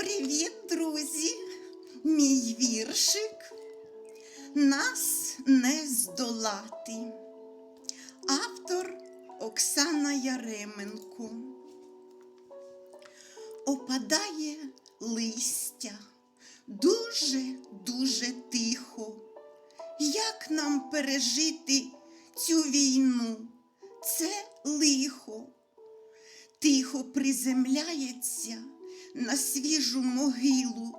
Привіт, друзі! Мій віршик Нас не здолати. Автор Оксана Яременко. Опадає листя дуже-дуже тихо. Як нам пережити цю війну? Це лихо тихо приземляється на свіжу могилу,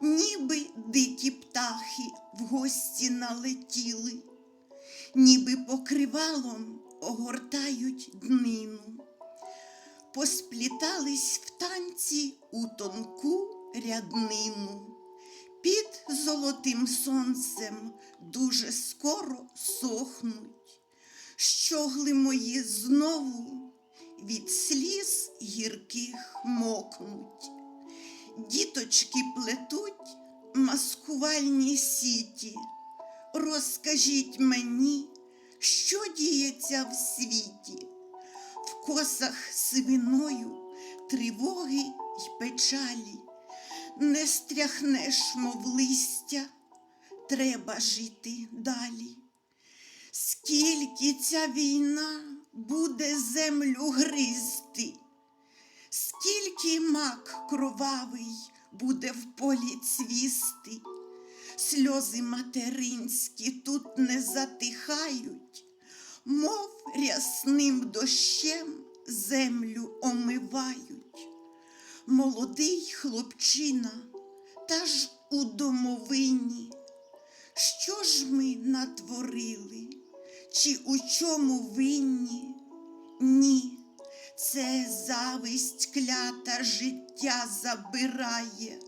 ніби дикі птахи в гості налетіли, ніби покривалом огортають днину, посплітались в танці у тонку ряднину. Під золотим сонцем дуже скоро сохнуть, щогли мої знову від сліз гірких мокнуть. Діточки плетуть маскувальні сіті. Розкажіть мені, що діється в світі, в косах сивиною тривоги й печалі. Не стряхнеш, мов листя, треба жити далі. Скільки ця війна буде землю гризти, скільки мак кровавий буде в полі цвісти, сльози материнські тут не затихають, мов рясним дощем землю омивають. Молодий хлопчина, та ж у домовині. Що ж ми натворили? Чи у чому винні? Ні, це зависть клята життя забирає.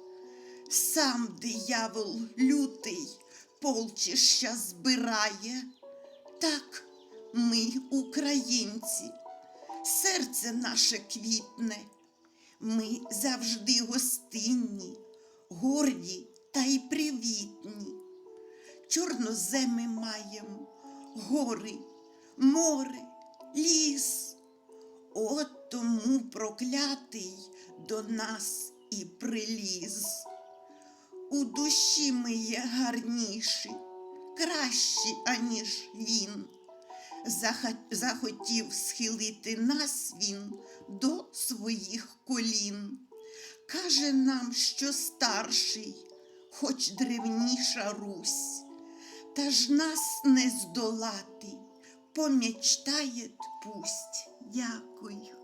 Сам диявол лютий полчища збирає. Так ми, українці, серце наше квітне, ми завжди гостинні, горді та й привітні. Чорноземи маємо гори, море, ліс. От тому проклятий до нас і приліз. У душі ми є гарніші, кращі, аніж він. Захотів схилити нас він до своїх колін. Каже нам, що старший, хоч древніша Русь. Та ж нас не здолати, помічтає пусть. Дякую.